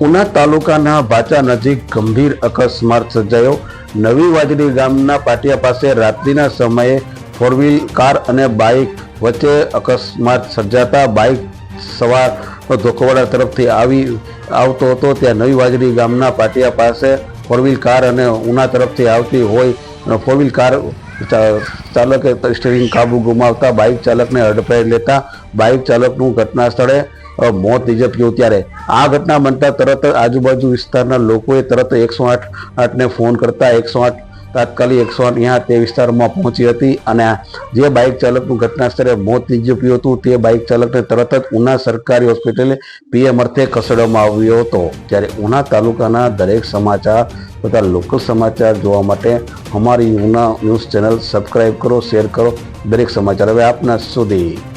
ઉના તાલુકાના ભાચા નજીક ગંભીર અકસ્માત સર્જાયો. નવી વાજડી ગામના પાટિયા પાસે રાત્રિના સમયે ફોર વ્હીલ કાર અને બાઇક વચ્ચે અકસ્માત સર્જાતા બાઇક સવાર ધોકવાડા તરફથી આવી, આવતો હતો. ત્યાં નવી વાજડી ગામના પાટિયા પાસે ફોર વ્હીલ કાર અને ઉના તરફથી આવતી હોય ફોર વ્હીલ કાર ચાલકે સ્ટીરિંગ કાબુ ગુમાવતા બાઇક ચાલકને હડફાઈ લેતા બાઇક ચાલકનું ઘટના સ્થળે મોત નિજપ્યું ત્યારે. આ ઘટના બનતા તરત આજુબાજુ વિસ્તારના લોકોએ તરત એકસો આઠ આઠને ફોન કરતા, એકસો આઠ તાત્કાલિક એકસો આઠ અહીંયા તે વિસ્તારમાં પહોંચી હતી અને જે બાઇક ચાલકનું ઘટના સ્થળે મોત નિજપ્યું હતું તે બાઇક ચાલકને તરત જ ઉના સરકારી હોસ્પિટલે પીએમ અર્થે ખસેડવામાં આવ્યો હતો. ત્યારે ઉના તાલુકાના દરેક સમાચાર તથા લોકલ સમાચાર જોવા માટે અમારી ઉના ન્યૂઝ ચેનલ સબસ્ક્રાઇબ કરો, શેર કરો. દરેક સમાચાર હવે આપના સુધી.